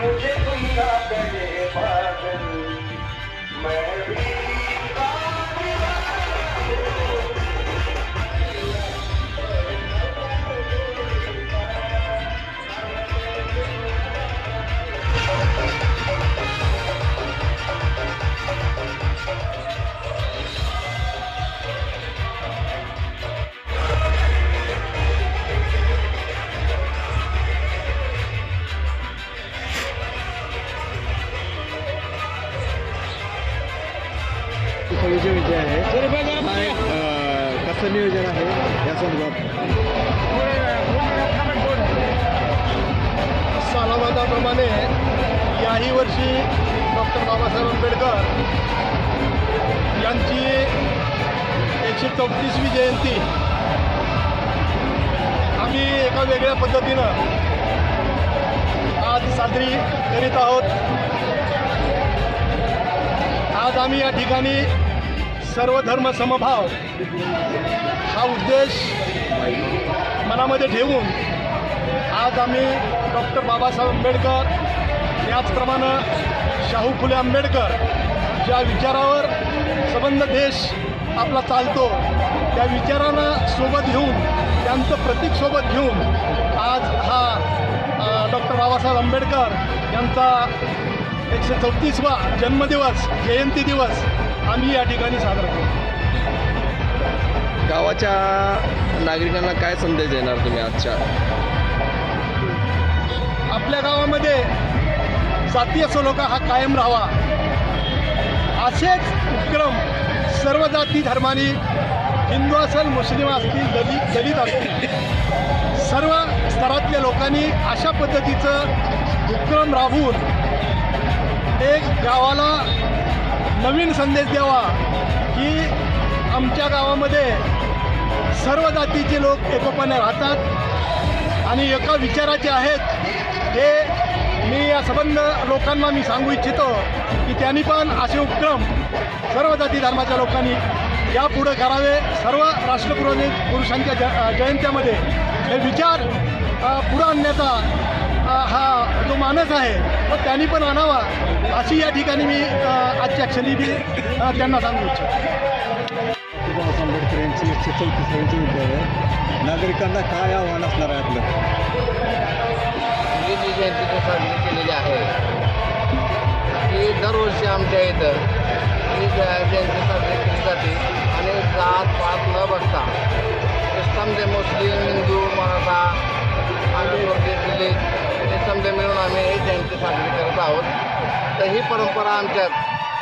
मुझे कोई ना करे पागल मैं भी विजय विजय आहे. कसं नियोजन आहे या संदर्भात? सालावादाप्रमाणे याही वर्षी डॉक्टर बाबासाहेब आंबेडकर यांची एकशे चौतीसवी जयंती आम्ही एका वेगळ्या पद्धतीनं आज साजरी करीत आहोत. आज आम्ही या ठिकाणी सर्व धर्म समभाव हा उद्देश मनामध्ये ठेवून आज आम्ही डॉक्टर बाबासाहेब आंबेडकर त्याचप्रमाणे शाहू फुले आंबेडकर ज्या विचारावर संबंध देश आपला चालतो त्या विचारांना सोबत घेऊन त्यांचं प्रतीक सोबत घेऊन आज हा डॉक्टर बाबासाहेब आंबेडकर यांचा एकशे चौतीसवा जन्मदिवस जयंती दिवस आम्ही या ठिकाणी साजरा करतो. गावाच्या नागरिकांना काय संदेश देणार तुम्ही आजच्या? आपल्या गावामध्ये जातीय सलोखा हा कायम राहावा. असेच उपक्रम सर्व जाती धर्मानी हिंदू असेल मुस्लिम असतील दलित दलित असतील सर्व स्तरातल्या लोकांनी अशा पद्धतीचं उपक्रम राबवून एक गावाला नवीन संदेश द्यावा की आमच्या गावामध्ये सर्व जातीचे लोक एकोपाने राहतात आणि एका विचाराचे आहेत. हे मी या संबंध लोकांना मी सांगू इच्छितो की त्यांनी पण असे उपक्रम सर्व जाती धर्माच्या लोकांनी यापुढे करावे. सर्व राष्ट्रपुरोहित पुरुषांच्या ज जयंत्यामध्ये हे विचार पुढं आणण्याचा हा जो मानस आहे. तो त्यांनी पण आणावा. अशी या ठिकाणी मी आजच्या क्षणी मी त्यांना सांगू इच्छितो. बाबासाहेब आंबेडकर यांची एकशे चौतीसावी जयंती आहे. नागरिकांना काय आव्हान असणार आहे आपलं? ही जी जयंती जी साजरी केलेली आहे. ही दरवर्षी आमच्या इथं ही ज- जयंती साजरी केली जाते आणि जात पात न बसता तर ही परंपरा आमच्यात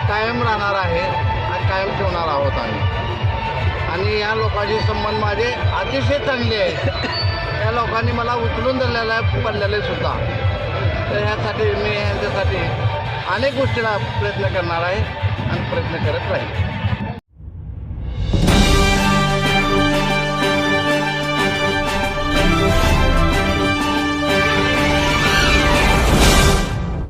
कायम राहणार आहे आणि कायम ठेवणार आहोत आम्ही. आणि या लोकांचे संबंध माझे अतिशय चांगले आहेत. या लोकांनी मला उचलून दिलेलं आहे पडलेले सुद्धा. तर ह्यासाठी मी यांच्यासाठी अनेक गोष्टीला प्रयत्न करणार आहे आणि प्रयत्न करत राहील.